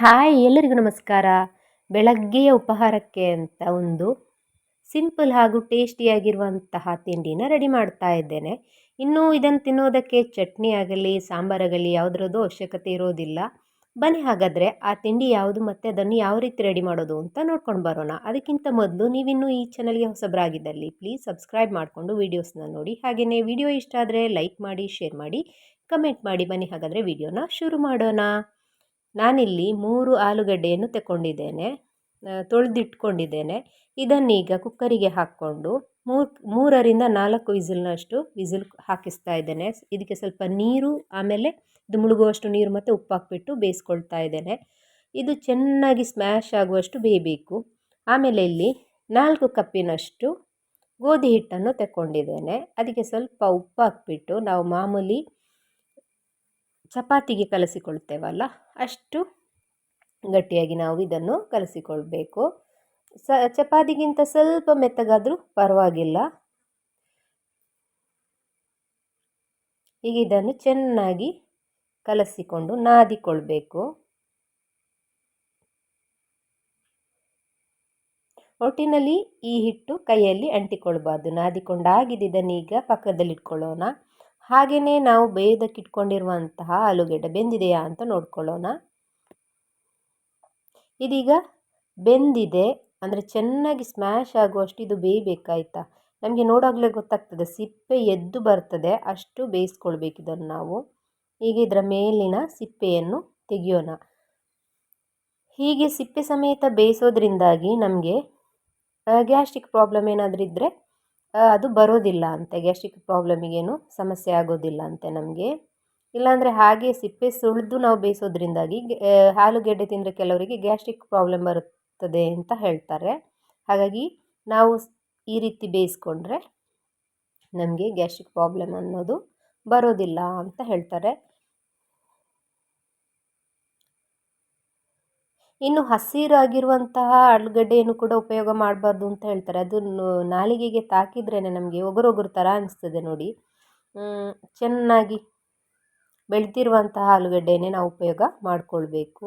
Hi, ಎಲ್ಲರಿಗೂ ನಮಸ್ಕಾರ. ಬೆಳಗ್ಗೆಯ ಉಪಹಾರಕ್ಕೆ ಅಂತ ಒಂದು ಸಿಂಪಲ್ ಹಾಗೂ ಟೇಸ್ಟಿಯಾಗಿರುವಂತಹ ತಿಂಡಿನ ರೆಡಿ ಮಾಡ್ತಾ ಇದ್ದೇನೆ. ಇನ್ನು ಇದನ್ನು ತಿನ್ನೋದಕ್ಕೆ ಚಟ್ನಿ ಆಗಲಿ ಸಾಂಬಾರಾಗಲಿ ಯಾವುದ್ರದ್ದು ಅವಶ್ಯಕತೆ ಇರೋದಿಲ್ಲ. ಬನ್ನಿ ಹಾಗಾದರೆ ಆ ತಿಂಡಿ ಯಾವುದು ಮತ್ತು ಅದನ್ನು ಯಾವ ರೀತಿ ರೆಡಿ ಮಾಡೋದು ಅಂತ ನೋಡ್ಕೊಂಡು ಬರೋಣ. ಅದಕ್ಕಿಂತ ಮೊದಲು ನೀವಿನ್ನೂ ಈ ಚಾನಲ್ಗೆ ಹೊಸಬರಾಗಿದ್ದಲ್ಲಿ ಪ್ಲೀಸ್ ಸಬ್ಸ್ಕ್ರೈಬ್ ಮಾಡಿಕೊಂಡು ವೀಡಿಯೋಸ್ನ ನೋಡಿ. ಹಾಗೆಯೇ ವಿಡಿಯೋ ಇಷ್ಟ ಆದರೆ ಲೈಕ್ ಮಾಡಿ, ಶೇರ್ ಮಾಡಿ, ಕಮೆಂಟ್ ಮಾಡಿ. ಬನ್ನಿ ಹಾಗಾದರೆ ವಿಡಿಯೋನ ಶುರು ಮಾಡೋಣ. ನಾನಿಲ್ಲಿ ಮೂರು ಆಲೂಗಡ್ಡೆಯನ್ನು ತಗೊಂಡಿದ್ದೇನೆ ತೊಳೆದಿಟ್ಕೊಂಡಿದ್ದೇನೆ. ಇದನ್ನೀಗ ಕುಕ್ಕರಿಗೆ ಹಾಕ್ಕೊಂಡು ಮೂರು, ಮೂರರಿಂದ ನಾಲ್ಕು ವಿಸಿಲ್ನಷ್ಟು ವಿಸಿಲ್ ಹಾಕಿಸ್ತಾ ಇದ್ದೇನೆ. ಇದಕ್ಕೆ ಸ್ವಲ್ಪ ನೀರು, ಆಮೇಲೆ ಇದು ಮುಳುಗುವಷ್ಟು ನೀರು ಮತ್ತು ಉಪ್ಪು ಹಾಕಿಬಿಟ್ಟು ಬೇಯಿಸ್ಕೊಳ್ತಾ ಇದ್ದೇನೆ. ಇದು ಚೆನ್ನಾಗಿ ಸ್ಮ್ಯಾಶ್ ಆಗುವಷ್ಟು ಬೇಯಬೇಕು. ಆಮೇಲೆ ಇಲ್ಲಿ ನಾಲ್ಕು ಕಪ್ಪಿನಷ್ಟು ಗೋಧಿ ಹಿಟ್ಟನ್ನು ತಗೊಂಡಿದ್ದೇನೆ ಅದಕ್ಕೆ ಸ್ವಲ್ಪ ಉಪ್ಪು ಹಾಕಿಬಿಟ್ಟು ನಾವು ಮಾಮೂಲಿ ಚಪಾತಿಗೆ ಕಲಸಿಕೊಳ್ತೇವಲ್ಲ, ಅಷ್ಟು ಗಟ್ಟಿಯಾಗಿ ನಾವು ಇದನ್ನು ಕಲಸಿಕೊಳ್ಬೇಕು. ಸ, ಚಪಾತಿಗಿಂತ ಸ್ವಲ್ಪ ಮೆತ್ತಗಾದರೂ ಪರವಾಗಿಲ್ಲ. ಈಗ ಇದನ್ನು ಚೆನ್ನಾಗಿ ಕಲಸಿಕೊಂಡು ನಾದಿಕೊಳ್ಬೇಕು. ಒಟ್ಟಿನಲ್ಲಿ ಈ ಹಿಟ್ಟು ಕೈಯಲ್ಲಿ ಅಂಟಿಕೊಳ್ಬಾರ್ದು. ನಾದಿಕೊಂಡಾಗಿದ್ದ ಈಗ ಪಕ್ಕದಲ್ಲಿಟ್ಕೊಳ್ಳೋಣ. ಹಾಗೆಯೇ ನಾವು ಬೇಯೋದಕ್ಕಿಟ್ಕೊಂಡಿರುವಂತಹ ಆಲೂಗೆಡ್ಡೆ ಬೆಂದಿದೆಯಾ ಅಂತ ನೋಡ್ಕೊಳ್ಳೋಣ. ಇದೀಗ ಬೆಂದಿದೆ, ಅಂದರೆ ಚೆನ್ನಾಗಿ ಸ್ಮ್ಯಾಶ್ ಆಗುವಷ್ಟು ಇದು ಬೇಯಬೇಕಾಯ್ತಾ? ನಮಗೆ ನೋಡೋಗಲೇ ಗೊತ್ತಾಗ್ತದೆ, ಸಿಪ್ಪೆ ಎದ್ದು ಬರ್ತದೆ, ಅಷ್ಟು ಬೇಯಿಸ್ಕೊಳ್ಬೇಕು ಇದನ್ನು ನಾವು. ಈಗ ಇದರ ಮೇಲಿನ ಸಿಪ್ಪೆಯನ್ನು ತೆಗೆಯೋಣ. ಹೀಗೆ ಸಿಪ್ಪೆ ಸಮೇತ ಬೇಯಿಸೋದ್ರಿಂದಾಗಿ ನಮಗೆ ಗ್ಯಾಸ್ಟ್ರಿಕ್ ಪ್ರಾಬ್ಲಮ್ ಏನಾದರೂ ಇದ್ದರೆ ಅದು ಬರೋದಿಲ್ಲ ಅಂತೆ. ಗ್ಯಾಸ್ಟ್ರಿಕ್ ಪ್ರಾಬ್ಲಮಿಗೇನು ಸಮಸ್ಯೆ ಆಗೋದಿಲ್ಲ ಅಂತೆ ನಮಗೆ. ಇಲ್ಲಾಂದರೆ ಹಾಗೆ ಸಿಪ್ಪೆ ಸುಳಿದು ನಾವು ಬೇಯಿಸೋದ್ರಿಂದಾಗಿ ಆಲೂಗೆಡ್ಡೆ ತಿಂದರೆ ಕೆಲವರಿಗೆ ಗ್ಯಾಸ್ಟ್ರಿಕ್ ಪ್ರಾಬ್ಲಮ್ ಬರುತ್ತದೆ ಅಂತ ಹೇಳ್ತಾರೆ. ಹಾಗಾಗಿ ನಾವು ಈ ರೀತಿ ಬೇಯಿಸ್ಕೊಂಡ್ರೆ ನಮಗೆ ಗ್ಯಾಸ್ಟ್ರಿಕ್ ಪ್ರಾಬ್ಲಮ್ ಅನ್ನೋದು ಬರೋದಿಲ್ಲ ಅಂತ ಹೇಳ್ತಾರೆ. ಇನ್ನು ಹಸಿರಾಗಿರುವಂತಹ ಆಲೂಗಡ್ಡೆಯನ್ನು ಕೂಡ ಉಪಯೋಗ ಮಾಡಬಾರ್ದು ಅಂತ ಹೇಳ್ತಾರೆ. ಅದು ನಾಲಿಗೆಗೆ ತಾಕಿದ್ರೇ ನಮಗೆ ಒಗರೊಗರು ಥರ ಅನಿಸ್ತದೆ ನೋಡಿ. ಚೆನ್ನಾಗಿ ಬೆಳೆದಿರುವಂತಹ ಆಲೂಗಡ್ಡೆಯೇ ನಾವು ಉಪಯೋಗ ಮಾಡಿಕೊಳ್ಬೇಕು.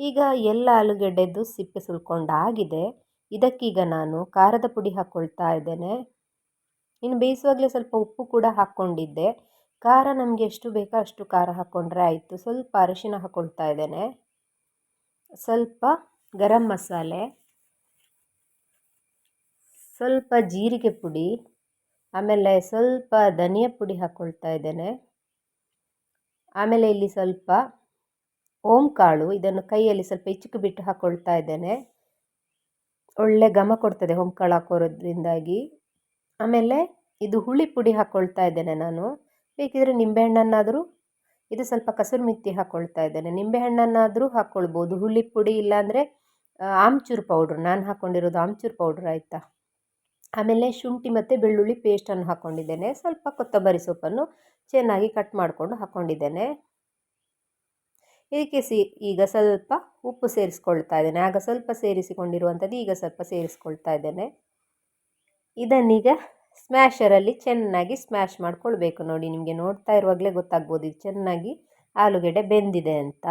ಈಗ ಎಲ್ಲ ಆಲೂಗಡ್ಡೆದು ಸಿಪ್ಪೆ ಸುಲ್ಕೊಂಡಾಗಿದೆ. ಇದಕ್ಕೀಗ ನಾನು ಖಾರದ ಪುಡಿ ಹಾಕ್ಕೊಳ್ತಾ ಇದ್ದೇನೆ. ಇನ್ನು ಬೇಯಿಸುವಾಗಲೇ ಸ್ವಲ್ಪ ಉಪ್ಪು ಕೂಡ ಹಾಕ್ಕೊಂಡಿದ್ದೆ. ಖಾರ ನಮಗೆ ಎಷ್ಟು ಬೇಕೋ ಅಷ್ಟು ಖಾರ ಹಾಕ್ಕೊಂಡ್ರೆ ಆಯಿತು. ಸ್ವಲ್ಪ ಅರಿಶಿನ ಹಾಕ್ಕೊಳ್ತಾ ಇದ್ದೇನೆ. ಸ್ವಲ್ಪ ಗರಂ ಮಸಾಲೆ, ಸ್ವಲ್ಪ ಜೀರಿಗೆ ಪುಡಿ, ಆಮೇಲೆ ಸ್ವಲ್ಪ ಧನಿಯಾ ಪುಡಿ ಹಾಕ್ಕೊಳ್ತಾ ಇದ್ದೇನೆ. ಆಮೇಲೆ ಇಲ್ಲಿ ಸ್ವಲ್ಪ ಓಂ ಕಾಳು, ಇದನ್ನು ಕೈಯಲ್ಲಿ ಸ್ವಲ್ಪ ಇಚ್ಚುಕು ಬಿಟ್ಟು ಹಾಕ್ಕೊಳ್ತಾ ಇದ್ದೇನೆ. ಒಳ್ಳೆ ಘಮ ಕೊಡ್ತದೆ ಕಾಳು ಹಾಕೋದ್ರಿಂದಾಗಿ ಆಮೇಲೆ ಇದು ಹುಳಿ ಪುಡಿ ಹಾಕ್ಕೊಳ್ತಾ ಇದ್ದೇನೆ ನಾನು. ಬೇಕಿದ್ರೆ ನಿಂಬೆಹಣ್ಣನ್ನಾದರೂ ಇದು ಸ್ವಲ್ಪ ಕಸೂರು ಮಿತ್ತಿ ಹಾಕ್ಕೊಳ್ತಾ ಇದ್ದೇನೆ. ನಿಂಬೆಹಣ್ಣನ್ನಾದರೂ ಹಾಕ್ಕೊಳ್ಬೋದು ಹುಳಿ ಪುಡಿ ಇಲ್ಲಾಂದರೆ ಆಮ್ಚೂರು ಪೌಡ್ರ್. ನಾನು ಹಾಕ್ಕೊಂಡಿರೋದು ಆಮ್ಚೂರು ಪೌಡ್ರ್, ಆಯಿತಾ? ಆಮೇಲೆ ಶುಂಠಿ ಮತ್ತು ಬೆಳ್ಳುಳ್ಳಿ ಪೇಸ್ಟನ್ನು ಹಾಕ್ಕೊಂಡಿದ್ದೇನೆ ಸ್ವಲ್ಪ ಕೊತ್ತಂಬರಿ ಸೊಪ್ಪನ್ನು ಚೆನ್ನಾಗಿ ಕಟ್ ಮಾಡಿಕೊಂಡು ಹಾಕ್ಕೊಂಡಿದ್ದೇನೆ ಇದಕ್ಕೆ ಸಿ, ಈಗ ಸ್ವಲ್ಪ ಉಪ್ಪು ಸೇರಿಸ್ಕೊಳ್ತಾ ಇದ್ದೇನೆ. ಆಗ ಸ್ವಲ್ಪ ಸೇರಿಸಿಕೊಂಡಿರುವಂಥದ್ದು ಈಗ ಸ್ವಲ್ಪ ಸೇರಿಸ್ಕೊಳ್ತಾ ಇದ್ದೇನೆ. ಇದನ್ನೀಗ ಸ್ಮ್ಯಾಶರಲ್ಲಿ ಚೆನ್ನಾಗಿ ಸ್ಮ್ಯಾಷ್ ಮಾಡ್ಕೊಳ್ಬೇಕು. ನೋಡಿ, ನಿಮಗೆ ನೋಡ್ತಾ ಇರುವಾಗಲೇ ಗೊತ್ತಾಗ್ಬೋದು, ಇದು ಚೆನ್ನಾಗಿ ಆಲೂಗೆಡ್ಡೆ ಬೆಂದಿದೆ ಅಂತ.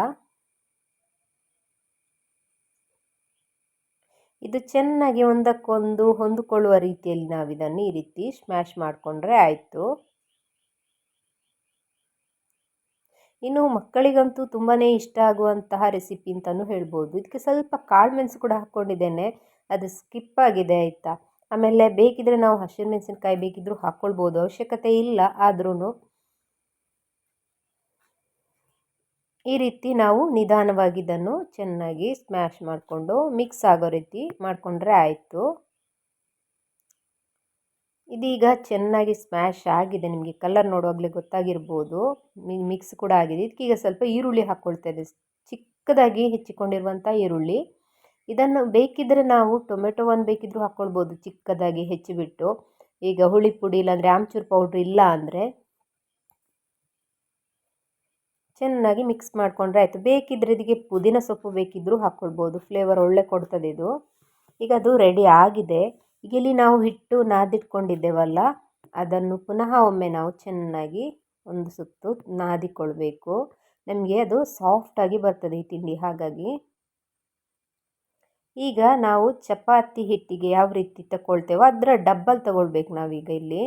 ಇದು ಚೆನ್ನಾಗಿ ಒಂದಕ್ಕೊಂದು ಹೊಂದಿಕೊಳ್ಳುವ ರೀತಿಯಲ್ಲಿ ನಾವು ಇದನ್ನು ಈ ರೀತಿ ಸ್ಮ್ಯಾಶ್ ಮಾಡಿಕೊಂಡ್ರೆ ಆಯಿತು. ಇನ್ನು ಮಕ್ಕಳಿಗಂತೂ ತುಂಬಾ ಇಷ್ಟ ಆಗುವಂತಹ ರೆಸಿಪಿ ಅಂತಲೂ ಹೇಳ್ಬೋದು. ಇದಕ್ಕೆ ಸ್ವಲ್ಪ ಕಾಳು ಮೆಣಸು ಕೂಡ ಹಾಕ್ಕೊಂಡಿದ್ದೇನೆ. ಅದು ಸ್ಕಿಪ್ ಆಗಿದೆ ಆಯಿತಾ? ಆಮೇಲೆ ಬೇಕಿದ್ರೆ ನಾವು ಹಸಿರು ಮೆಣಸಿನ್ಕಾಯಿ ಬೇಕಿದ್ದರೂ ಹಾಕ್ಕೊಳ್ಬೋದು ಅವಶ್ಯಕತೆ ಇಲ್ಲ ಆದ್ರೂ ಈ ರೀತಿ ನಾವು ನಿಧಾನವಾಗಿ ಇದನ್ನು ಚೆನ್ನಾಗಿ ಸ್ಮ್ಯಾಶ್ ಮಾಡಿಕೊಂಡು ಮಿಕ್ಸ್ ಆಗೋ ರೀತಿ ಮಾಡಿಕೊಂಡ್ರೆ ಆಯಿತು. ಇದೀಗ ಚೆನ್ನಾಗಿ ಸ್ಮ್ಯಾಶ್ ಆಗಿದೆ. ನಿಮಗೆ ಕಲರ್ ನೋಡುವಾಗಲೇ ಗೊತ್ತಾಗಿರ್ಬೋದು. ಮಿಕ್ಸ್ ಕೂಡ ಆಗಿದೆ. ಇದಕ್ಕೀಗ ಸ್ವಲ್ಪ ಈರುಳ್ಳಿ ಹಾಕ್ಕೊಳ್ತಾ ಇದೆ ಚಿಕ್ಕದಾಗಿ ಹೆಚ್ಚಿಕೊಂಡಿರುವಂಥ ಈರುಳ್ಳಿ. ಇದನ್ನು ಬೇಕಿದ್ದರೆ ನಾವು ಟೊಮೆಟೊವನ್ನು ಬೇಕಿದ್ದರೂ ಹಾಕ್ಕೊಳ್ಬೋದು ಚಿಕ್ಕದಾಗಿ ಹೆಚ್ಚಿಬಿಟ್ಟು. ಈಗ ಹುಳಿ ಪುಡಿ ಇಲ್ಲಾಂದರೆ ಆಮ್ಚೂರು ಪೌಡ್ರ್ ಇಲ್ಲ ಅಂದರೆ ಚೆನ್ನಾಗಿ ಮಿಕ್ಸ್ ಮಾಡಿಕೊಂಡ್ರೆ ಆಯಿತು. ಬೇಕಿದ್ದರೆ ಇದಕ್ಕೆ ಪುದೀನ ಸೊಪ್ಪು ಬೇಕಿದ್ದರೂ ಹಾಕ್ಕೊಳ್ಬೋದು ಫ್ಲೇವರ್ ಒಳ್ಳೆ ಕೊಡ್ತದೆ ಇದು. ಈಗ ಅದು ರೆಡಿ ಆಗಿದೆ. ಈಗ ಇಲ್ಲಿ ನಾವು ಹಿಟ್ಟು ನಾದಿಟ್ಕೊಂಡಿದ್ದೇವಲ್ಲ, ಅದನ್ನು ಪುನಃ ಒಮ್ಮೆ ನಾವು ಚೆನ್ನಾಗಿ ಒಂದು ಸುತ್ತು ನಾದಿಕೊಳ್ಬೇಕು. ನಮಗೆ ಅದು ಸಾಫ್ಟಾಗಿ ಬರ್ತದೆ ಈ ತಿಂಡಿ. ಹಾಗಾಗಿ ಈಗ ನಾವು ಚಪಾತಿ ಹಿಟ್ಟಿಗೆ ಯಾವ ರೀತಿ ತಗೊಳ್ತೇವೋ ಅದರ ಡಬ್ಬಲ್ ತಗೊಳ್ಬೇಕು ನಾವೀಗ ಇಲ್ಲಿ.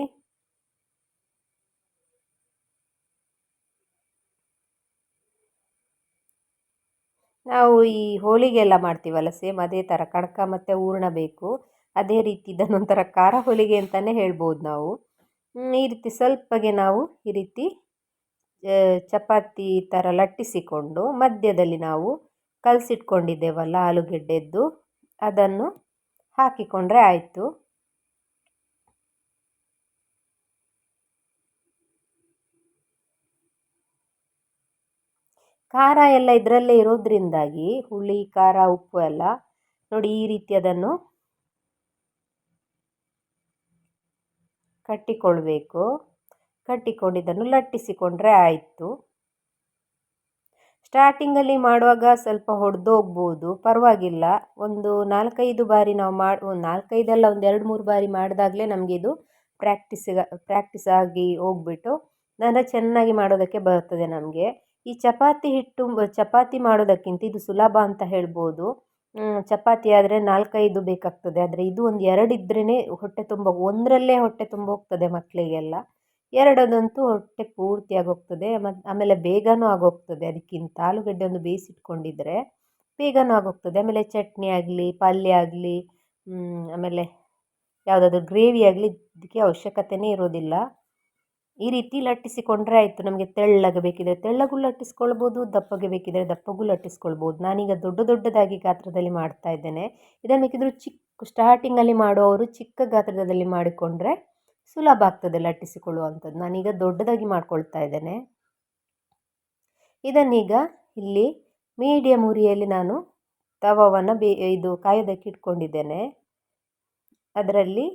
ನಾವು ಈ ಹೋಳಿಗೆ ಮಾಡ್ತೀವಲ್ಲ ಸೇಮ್ ಅದೇ ಥರ ಕಣಕ ಮತ್ತು ಹೂರ್ಣ ಬೇಕು. ಅದೇ ರೀತಿ ಇದನ್ನೊಂಥರ ಖಾರ ಹೋಳಿಗೆ ಅಂತಲೇ ಹೇಳ್ಬೋದು ನಾವು. ಈ ರೀತಿ ಸ್ವಲ್ಪಗೆ ನಾವು ಈ ರೀತಿ ಚಪಾತಿ ಥರ ಲಟ್ಟಿಸಿಕೊಂಡು ಮಧ್ಯದಲ್ಲಿ ನಾವು ಕಲಸಿಟ್ಕೊಂಡಿದ್ದೇವಲ್ಲ ಆಲೂಗೆಡ್ಡೆದ್ದು. ಅದನ್ನು ಹಾಕಿಕೊಂಡ್ರೆ ಆಯಿತು. ಖಾರ ಎಲ್ಲ ಇದರಲ್ಲೇ ಇರೋದ್ರಿಂದಾಗಿ ಹುಳಿ, ಖಾರ, ಉಪ್ಪು ಎಲ್ಲ ನೋಡಿ ಈ ರೀತಿ ಅದನ್ನು ಕಟ್ಟಿಕೊಳ್ಬೇಕು. ಕಟ್ಟಿಕೊಂಡಿದ್ದನ್ನು ಲಟ್ಟಿಸಿಕೊಂಡ್ರೆ ಆಯಿತು. ಸ್ಟಾರ್ಟಿಂಗಲ್ಲಿ ಮಾಡುವಾಗ ಸ್ವಲ್ಪ ಹೊಡೆದೋಗ್ಬೋದು. ಪರವಾಗಿಲ್ಲ. ಒಂದು ನಾಲ್ಕೈದು ಬಾರಿ ನಾವು ಮಾಡಿ, ಒಂದು ನಾಲ್ಕೈದಲ್ಲ ಒಂದು ಎರಡು ಮೂರು ಬಾರಿ ಮಾಡಿದಾಗಲೇ ನಮಗೆ ಇದು ಪ್ರಾಕ್ಟೀಸಿಗೆ ಪ್ರಾಕ್ಟೀಸ್ ಆಗಿ ಹೋಗ್ಬಿಟ್ಟು ನಾನು ಚೆನ್ನಾಗಿ ಮಾಡೋದಕ್ಕೆ ಬರ್ತದೆ ನಮಗೆ. ಈ ಚಪಾತಿ ಹಿಟ್ಟು, ಚಪಾತಿ ಮಾಡೋದಕ್ಕಿಂತ ಇದು ಸುಲಭ ಅಂತ ಹೇಳ್ಬೋದು. ಚಪಾತಿ ಆದರೆ ನಾಲ್ಕೈದು ಬೇಕಾಗ್ತದೆ. ಆದರೆ ಇದು ಒಂದು ಎರಡು ಹೊಟ್ಟೆ ತುಂಬ, ಒಂದರಲ್ಲೇ ಹೊಟ್ಟೆ ತುಂಬ ಹೋಗ್ತದೆ ಮಕ್ಕಳಿಗೆಲ್ಲ ಎರಡದಂತೂ ಹೊಟ್ಟೆ ಪೂರ್ತಿಯಾಗಿ ಹೋಗ್ತದೆ ಮತ್ತು ಆಮೇಲೆ ಬೇಗನೂ ಆಗೋಗ್ತದೆ. ಅದಕ್ಕಿಂತ ಆಲೂಗಡ್ಡೆ ಒಂದು ಬೇಯಿಸಿಟ್ಕೊಂಡಿದ್ರೆ ಬೇಗನೂ ಆಗೋಗ್ತದೆ. ಆಮೇಲೆ ಚಟ್ನಿ ಆಗಲಿ, ಪಲ್ಯ ಆಗಲಿ ಆಮೇಲೆ ಯಾವುದಾದ್ರೂ ಗ್ರೇವಿ ಆಗಲಿ ಇದಕ್ಕೆ ಅವಶ್ಯಕತೆಯೇ ಇರೋದಿಲ್ಲ. ಈ ರೀತಿ ಲಟ್ಟಿಸಿಕೊಂಡ್ರೆ ಆಯಿತು. ನಮಗೆ ತೆಳ್ಳಗೆ ಬೇಕಿದ್ರೆ ತೆಳ್ಳಗೂ ಲಟ್ಟಿಸ್ಕೊಳ್ಬೋದು, ದಪ್ಪಗೆ ಬೇಕಿದ್ರೆ ದಪ್ಪಗೂ ಲಟ್ಟಿಸ್ಕೊಳ್ಬೋದು. ನಾನೀಗ ದೊಡ್ಡ ದೊಡ್ಡದಾಗಿ ಗಾತ್ರದಲ್ಲಿ ಮಾಡ್ತಾ ಇದ್ದೇನೆ. ಇದನ್ನು ಬೇಕಿದ್ರೂ ಚಿಕ್ಕ ಸ್ಟಾರ್ಟಿಂಗಲ್ಲಿ ಮಾಡುವವರು ಚಿಕ್ಕ ಗಾತ್ರದಲ್ಲಿ ಮಾಡಿಕೊಂಡ್ರೆ ಸುಲಭ ಆಗ್ತದೆ ಲಟ್ಟಿಸಿಕೊಳ್ಳುವಂಥದ್ದು. ನಾನೀಗ ದೊಡ್ಡದಾಗಿ ಮಾಡ್ಕೊಳ್ತಾ ಇದ್ದೇನೆ. ಇದನ್ನೀಗ ಇಲ್ಲಿ ಮೀಡಿಯಮ್ ಉರಿಯಲ್ಲಿ ನಾನು ತವವನ್ನು ಬೇ, ಇದು ಕಾಯೋದಕ್ಕೆ ಇಟ್ಕೊಂಡಿದ್ದೇನೆ. ಅದರಲ್ಲಿ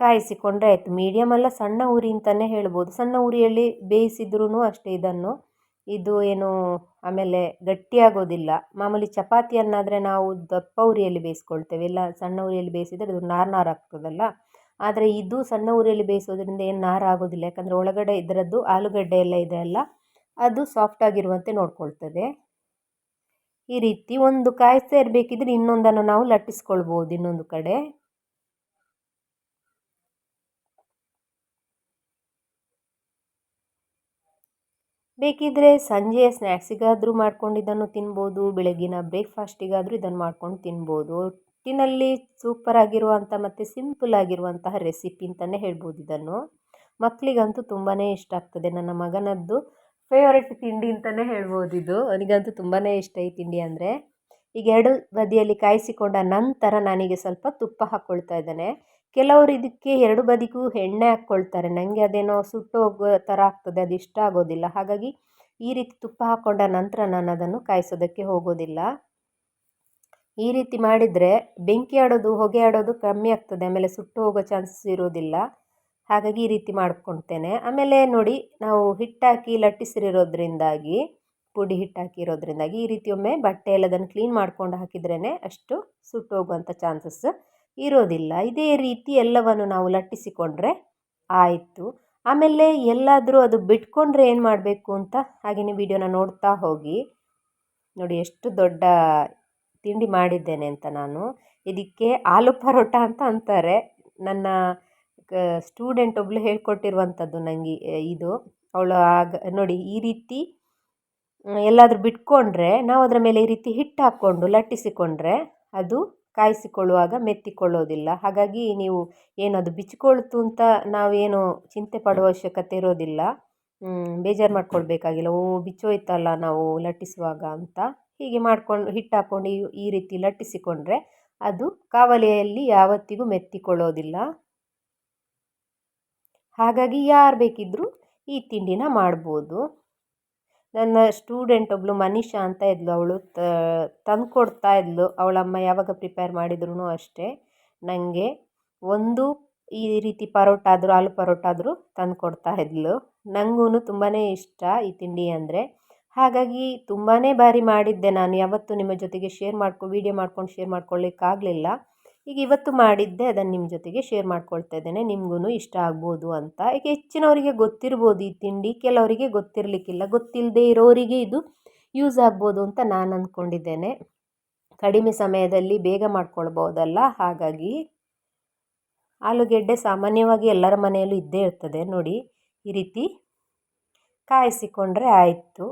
ಕಾಯಿಸಿಕೊಂಡ್ರೆ ಆಯಿತು. ಮೀಡಿಯಮ್ ಅಲ್ಲ, ಸಣ್ಣ ಉರಿ ಅಂತಲೇ ಹೇಳ್ಬೋದು. ಸಣ್ಣ ಉರಿಯಲ್ಲಿ ಬೇಯಿಸಿದ್ರೂ ಅಷ್ಟೇ ಇದನ್ನು. ಇದು ಏನು, ಆಮೇಲೆ ಗಟ್ಟಿಯಾಗೋದಿಲ್ಲ. ಮಾಮೂಲಿ ಚಪಾತಿಯನ್ನಾದರೆ ನಾವು ದಪ್ಪ ಉರಿಯಲ್ಲಿ ಬೇಯಿಸ್ಕೊಳ್ತೇವೆ. ಇಲ್ಲ, ಸಣ್ಣ ಉರಿಯಲ್ಲಿ ಬೇಯಿಸಿದರೆ ಅದು ನಾರು ನಾರು ಆಗ್ತದಲ್ಲ. ಆದರೆ ಇದು ಸಣ್ಣ ಉರಿಯಲ್ಲಿ ಬೇಯಿಸೋದ್ರಿಂದ ಏನು ನಾರಾಗೋದಿಲ್ಲ ಯಾಕಂದರೆ ಒಳಗಡೆ ಇದರದ್ದು ಆಲೂಗಡ್ಡೆ ಎಲ್ಲ ಇದೆ ಅಲ್ಲ, ಅದು ಸಾಫ್ಟಾಗಿರುವಂತೆ ನೋಡ್ಕೊಳ್ತದೆ. ಈ ರೀತಿ ಒಂದು ಕಾಯಿಸ್ತಾ ಇರಬೇಕಿದ್ರೆ ಇನ್ನೊಂದನ್ನು ನಾವು ಲಟ್ಟಿಸ್ಕೊಳ್ಬೋದು ಇನ್ನೊಂದು ಕಡೆ. ಬೇಕಿದ್ರೆ ಸಂಜೆಯ ಸ್ನ್ಯಾಕ್ಸಿಗಾದರೂ ಮಾಡ್ಕೊಂಡು ಇದನ್ನು ತಿನ್ಬೋದು ಬೆಳಗ್ಗಿನ ಬ್ರೇಕ್ಫಾಸ್ಟಿಗಾದರೂ ಇದನ್ನು ಮಾಡ್ಕೊಂಡು ತಿನ್ಬೋದು. ಒಟ್ಟಿನಲ್ಲಿ ಸೂಪರ್ ಆಗಿರುವಂಥ ಮತ್ತು ಸಿಂಪಲ್ ಆಗಿರುವಂತಹ ರೆಸಿಪಿ ಅಂತಲೇ ಹೇಳ್ಬೋದು ಇದನ್ನು. ಮಕ್ಕಳಿಗಂತೂ ತುಂಬಾ ಇಷ್ಟ ಆಗ್ತದೆ. ನನ್ನ ಮಗನದ್ದು ಫೇವರೆಟ್ ತಿಂಡಿ ಅಂತಲೇ ಹೇಳ್ಬೋದು ಇದು. ಅವನಿಗಂತೂ ತುಂಬಾ ಇಷ್ಟ ಈ ತಿಂಡಿ ಅಂದರೆ. ಈಗ ಎರಡು ಬದಿಯಲ್ಲಿ ಕಾಯಿಸಿಕೊಂಡ ನಂತರ ನನಗೆ ಸ್ವಲ್ಪ ತುಪ್ಪ ಹಾಕ್ಕೊಳ್ತಾ ಇದ್ದಾನೆ. ಕೆಲವರು ಇದಕ್ಕೆ ಎರಡು ಬದಿಗೂ ಎಣ್ಣೆ ಹಾಕ್ಕೊಳ್ತಾರೆ ನನಗೆ ಅದೇನೋ ಸುಟ್ಟು ಹೋಗೋ ಥರ ಆಗ್ತದೆ. ಅದು ಇಷ್ಟ ಆಗೋದಿಲ್ಲ. ಹಾಗಾಗಿ ಈ ರೀತಿ ತುಪ್ಪ ಹಾಕ್ಕೊಂಡ ನಂತರ ನಾನು ಅದನ್ನು ಕಾಯಿಸೋದಕ್ಕೆ ಹೋಗೋದಿಲ್ಲ. ಈ ರೀತಿ ಮಾಡಿದರೆ ಬೆಂಕಿ ಆಡೋದು, ಹೊಗೆ ಆಡೋದು ಕಮ್ಮಿ ಆಗ್ತದೆ. ಆಮೇಲೆ ಸುಟ್ಟು ಹೋಗೋ ಚಾನ್ಸಸ್ ಇರೋದಿಲ್ಲ. ಹಾಗಾಗಿ ಈ ರೀತಿ ಮಾಡ್ಕೊಳ್ತೇನೆ. ಆಮೇಲೆ ನೋಡಿ, ನಾವು ಹಿಟ್ಟಾಕಿ ಲಟ್ಟಿಸಿರೋದ್ರಿಂದಾಗಿ ಪುಡಿ ಹಿಟ್ಟಾಕಿರೋದ್ರಿಂದಾಗಿ ಈ ರೀತಿ ಒಮ್ಮೆ ಬಟ್ಟೆ ಎಲ್ಲದನ್ನು ಕ್ಲೀನ್ ಮಾಡ್ಕೊಂಡು ಹಾಕಿದ್ರೇ ಅಷ್ಟು ಸುಟ್ಟು ಹೋಗುವಂಥ ಚಾನ್ಸಸ್ ಇರೋದಿಲ್ಲ. ಇದೇ ರೀತಿ ಎಲ್ಲವನ್ನು ನಾವು ಲಟ್ಟಿಸಿಕೊಂಡ್ರೆ ಆಯಿತು. ಆಮೇಲೆ ಎಲ್ಲಾದರೂ ಅದು ಬಿಟ್ಕೊಂಡ್ರೆ ಏನು ಮಾಡಬೇಕು ಅಂತ ಹಾಗೆಯೇ ವಿಡಿಯೋನ ನೋಡ್ತಾ ಹೋಗಿ. ನೋಡಿ, ಎಷ್ಟು ದೊಡ್ಡ ತಿಂಡಿ ಮಾಡಿದ್ದೇನೆ ಅಂತ ನಾನು. ಇದಕ್ಕೆ ಆಲೂ ಪರೋಟ ಅಂತ ಅಂತಾರೆ. ನನ್ನ ಸ್ಟೂಡೆಂಟ್ ಒಬ್ಬಳು ಹೇಳ್ಕೊಟ್ಟಿರುವಂಥದ್ದು ನನಗೆ ಇದು. ಅವಳು ಆಗ, ನೋಡಿ ಈ ರೀತಿ ಎಲ್ಲಾದರೂ ಬಿಟ್ಕೊಂಡ್ರೆ, ನಾವು ಅದರ ಮೇಲೆ ಈ ರೀತಿ ಹಿಟ್ಟು ಹಾಕ್ಕೊಂಡು ಲಟ್ಟಿಸಿಕೊಂಡ್ರೆ ಅದು ಕಾಯಿಸಿಕೊಳ್ಳುವಾಗ ಮೆತ್ತಿಕೊಳ್ಳೋದಿಲ್ಲ. ಹಾಗಾಗಿ ನೀವು ಏನದು ಬಿಚ್ಚಿಕೊಳ್ತು ಅಂತ ನಾವೇನು ಚಿಂತೆ ಪಡುವ ಅವಶ್ಯಕತೆ ಇರೋದಿಲ್ಲ. ಬೇಜಾರು ಮಾಡ್ಕೊಳ್ಬೇಕಾಗಿಲ್ಲ. ಓ, ಬಿಚ್ಚೋಯ್ತಲ್ಲ ನಾವು ಲಟ್ಟಿಸುವಾಗ ಅಂತ. ಹೀಗೆ ಮಾಡ್ಕೊಂಡು ಹಿಟ್ಟು ಹಾಕ್ಕೊಂಡು ಈ ರೀತಿ ಲಟ್ಟಿಸಿಕೊಂಡ್ರೆ ಅದು ಕಾವಲೆಯಲ್ಲಿ ಯಾವತ್ತಿಗೂ ಮೆತ್ತಿಕೊಳ್ಳೋದಿಲ್ಲ. ಹಾಗಾಗಿ ಯಾರು ಬೇಕಿದ್ದರೂ ಈ ತಿಂಡಿನ ಮಾಡ್ಬೋದು. ನನ್ನ ಸ್ಟೂಡೆಂಟ್ ಒಬ್ಬಳು ಮನೀಷಾ ಅಂತ ಇದ್ಲು. ಅವಳು ತಂದು ಕೊಡ್ತಾ ಇದ್ಲು. ಅವಳಮ್ಮ ಯಾವಾಗ ಪ್ರಿಪೇರ್ ಮಾಡಿದ್ರು ಅಷ್ಟೇ. ನನಗೆ ಒಂದು ಈ ರೀತಿ ಪರೋಟ ಆದರೂ, ಆಲೂ ಪರೋಟ ಆದರೂ ತಂದು ಕೊಡ್ತಾ ಇದ್ಲು. ನನಗೂ ತುಂಬಾ ಇಷ್ಟ ಈ ತಿಂಡಿ ಅಂದರೆ. ಹಾಗಾಗಿ ತುಂಬಾ ಬಾರಿ ಮಾಡಿದ್ದೆ ನಾನು. ಯಾವತ್ತೂ ನಿಮ್ಮ ಜೊತೆಗೆ ಶೇರ್ ಮಾಡ್ಕೊ ವೀಡಿಯೋ ಮಾಡ್ಕೊಂಡು ಶೇರ್ ಮಾಡ್ಕೊಳ್ಳಿಕ್ಕಾಗಲಿಲ್ಲ. ಈಗ ಇವತ್ತು ಮಾಡಿದ್ದೆ, ಅದನ್ನು ನಿಮ್ಮ ಜೊತೆಗೆ ಶೇರ್ ಮಾಡ್ಕೊಳ್ತಾ ಇದ್ದೇನೆ. ನಿಮಗೂ ಇಷ್ಟ ಆಗ್ಬೋದು ಅಂತ. ಈಗ ಹೆಚ್ಚಿನವರಿಗೆ ಗೊತ್ತಿರ್ಬೋದು ಈ ತಿಂಡಿ, ಕೆಲವರಿಗೆ ಗೊತ್ತಿರಲಿಕ್ಕಿಲ್ಲ. ಗೊತ್ತಿಲ್ಲದೆ ಇರೋರಿಗೆ ಇದು ಯೂಸ್ ಆಗ್ಬೋದು ಅಂತ ನಾನು ಅಂದ್ಕೊಂಡಿದ್ದೇನೆ ಕಡಿಮೆ ಸಮಯದಲ್ಲಿ ಬೇಗ ಮಾಡ್ಕೊಳ್ಬೋದಲ್ಲ. ಹಾಗಾಗಿ ಆಲೂಗೆಡ್ಡೆ ಸಾಮಾನ್ಯವಾಗಿ ಎಲ್ಲರ ಮನೆಯಲ್ಲೂ ಇದ್ದೇ ಇರ್ತದೆ. ನೋಡಿ, ಈ ರೀತಿ ಕಾಯಿಸಿಕೊಂಡ್ರೆ ಆಯಿತು.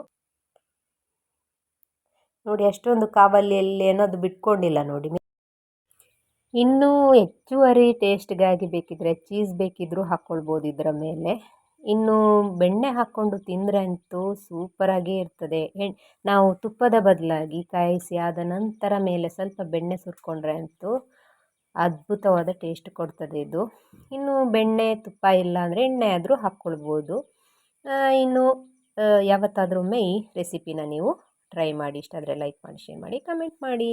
ನೋಡಿ, ಅಷ್ಟೊಂದು ಕಾವಲಿಯಲ್ಲಿ ಏನೋದು ಬಿಟ್ಕೊಂಡಿಲ್ಲ ನೋಡಿ. ಇನ್ನೂ ಹೆಚ್ಚುವರಿ ಟೇಸ್ಟ್ಗಾಗಿ ಬೇಕಿದ್ರೆ ಚೀಸ್ ಬೇಕಿದ್ದರೂ ಹಾಕ್ಕೊಳ್ಬೋದು ಇದರ ಮೇಲೆ. ಇನ್ನು ಬೆಣ್ಣೆ ಹಾಕ್ಕೊಂಡು ತಿಂದರೆ ಅಂತೂ ಸೂಪರಾಗೇ ಇರ್ತದೆ. ನಾವು ತುಪ್ಪದ ಬದಲಾಗಿ ಕಾಯಿಸಿ ಆದ ನಂತರ ಮೇಲೆ ಸ್ವಲ್ಪ ಬೆಣ್ಣೆ ಸುರ್ಕೊಂಡ್ರೆ ಅಂತೂ ಅದ್ಭುತವಾದ ಟೇಸ್ಟ್ ಕೊಡ್ತದೆ ಇದು. ಇನ್ನು ಬೆಣ್ಣೆ, ತುಪ್ಪ ಇಲ್ಲ ಅಂದರೆ ಎಣ್ಣೆ ಆದರೂ ಹಾಕ್ಕೊಳ್ಬೋದು ಇನ್ನು ಯಾವತ್ತಾದ್ರೂ ಈ ರೆಸಿಪಿನ ನೀವು ಟ್ರೈ ಮಾಡಿ ಇಷ್ಟ ಆದರೆ ಲೈಕ್ ಮಾಡಿ ಶೇರ್ ಮಾಡಿ ಕಮೆಂಟ್ ಮಾಡಿ.